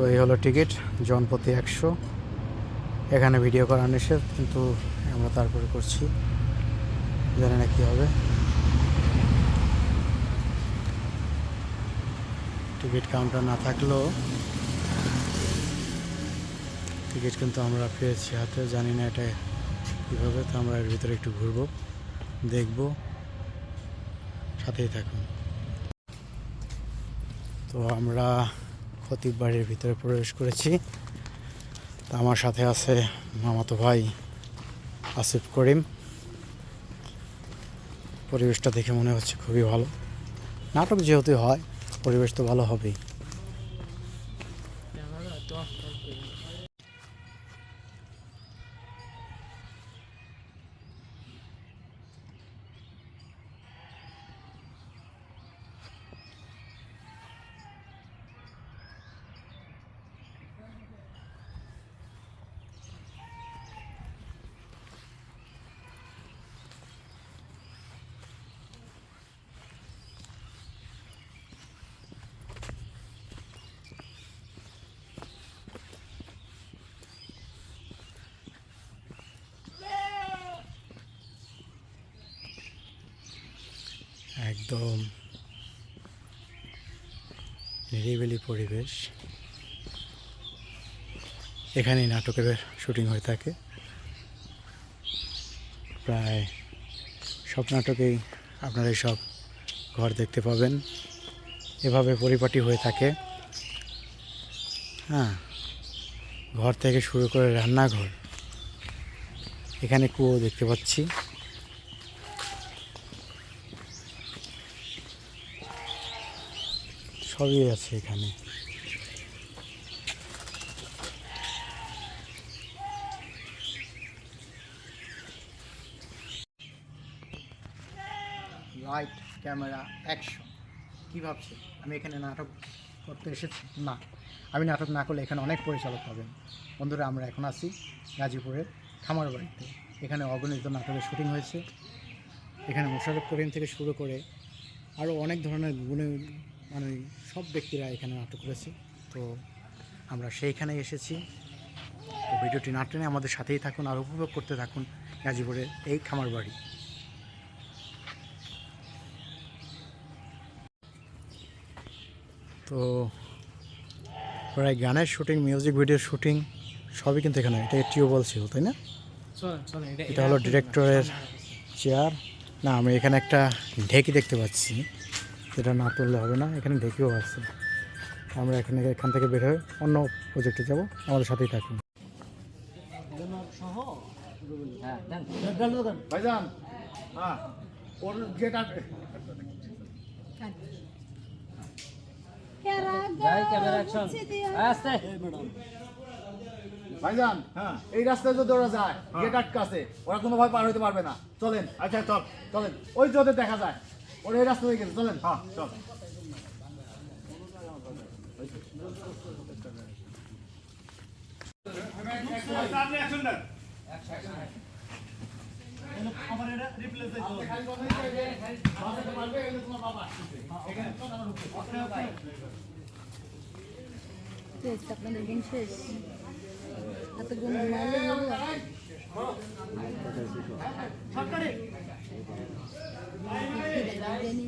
তো এই হলো টিকিট জনপ্রতি একশো। এখানে ভিডিও করা নিষেধ, কিন্তু আমরা তারপরে করছি। জানি না কী হবে। টিকিট কাউন্টার না থাকলেও টিকিট কিন্তু আমরা পেয়েছি হাতে। জানি না এটা কীভাবে, তো আমরা এর ভিতরে একটু ঘুরবো, দেখব। সাথেই থাকুন। তো আমরা খতিব বাড়ির ভিতরে প্রবেশ করেছি। তা আমার সাথে আছে মামাতো ভাই আসিফ করিম। পরিবেশটা দেখে মনে হচ্ছে খুবই ভালো। নাটক যেহেতু হয়, পরিবেশ তো ভালো হবেই। একদম নিরিবিলি পরিবেশ। এখানেই নাটকের শুটিং হয়ে থাকে। প্রায় সব নাটকেই আপনারা সব ঘর দেখতে পাবেন। এভাবে পরিপাটি হয়ে থাকে। হ্যাঁ ঘর থেকে শুরু করে রান্নাঘর। এখানে কুয়ো দেখতে পাচ্ছি। সবই আছে এখানে। লাইট ক্যামেরা অ্যাকশন কী ভাবছে? আমি এখানে নাটক করতে এসেছি? না। আমি নাটক না করলে এখানে অনেক পরিচালক পাবেন। বন্ধুরা, আমরা এখন আছি গাজীপুরের খামার বাড়িতে এখানে অগণিত নাটকের শুটিং হয়েছে। এখানে মোশারফ করিম থেকে শুরু করে আরও অনেক ধরনের গুণে মানে সব ব্যক্তিরা এখানে নাটক করেছে। তো আমরা সেইখানে এসেছি। তো ভিডিওটি না টেনে আমাদের সাথেই থাকুন আর উপভোগ করতে থাকুন গাজীপুরের এই খামার বাড়ি তো প্রায় গানের শুটিং মিউজিক ভিডিওর শুটিং সবই কিন্তু এখানে এটা টিউবওয়েল ছিল তাই না? এটা হলো ডিরেক্টরের চেয়ার। না আমি এখানে একটা ঢেকি দেখতে পাচ্ছি। সেটা না তুললে হবে না। এখানে ঢেকিও আছে আমরা এখানে এখান থেকে বের হয়ে অন্য প্রজেক্টে যাব। আমাদের সাথেই থাকুন। ভাইজান হ্যাঁ ভাইজান হ্যাঁ এই রাস্তায় যদি ওরা যায় গেট আটকা আছে ওরা কোনো ভয় পার হইতে পারবে না। চলেন। আচ্ছা চল। চলেন। ওই যদি দেখা যায়। ওরা এই রাস্তা দিয়ে গেছে চলেন। হ্যাঁ চল। শেষ আপনাদের দিন শেষ। এত গুণ মারলে হলো তোর এত বড় সাহস ফকির নির্বোধ তুই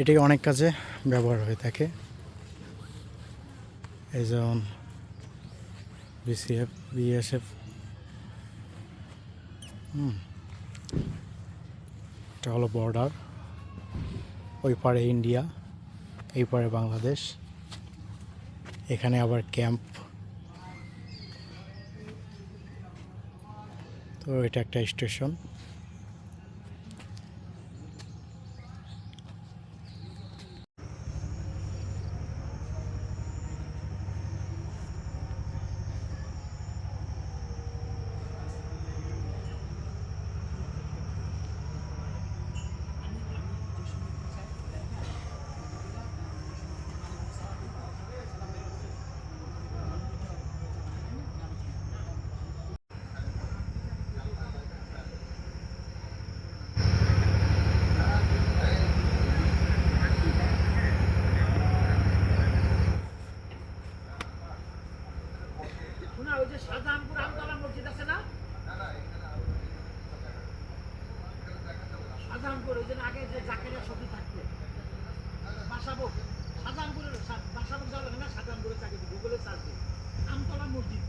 এটি অনেক কাজে ব্যবহার হয়ে থাকে। এই যেমন বিসিএফ বিএসএফ হুম। এটা হলো বর্ডার ওই পারে ইন্ডিয়া এই পারে বাংলাদেশ এখানে আবার ক্যাম্প তো এটা একটা স্টেশন বাসাবো যাওয়া লাগে না শাহজাহানপুরের চাকরি গুগলে সার্চ দিই আমতলা মসজিদ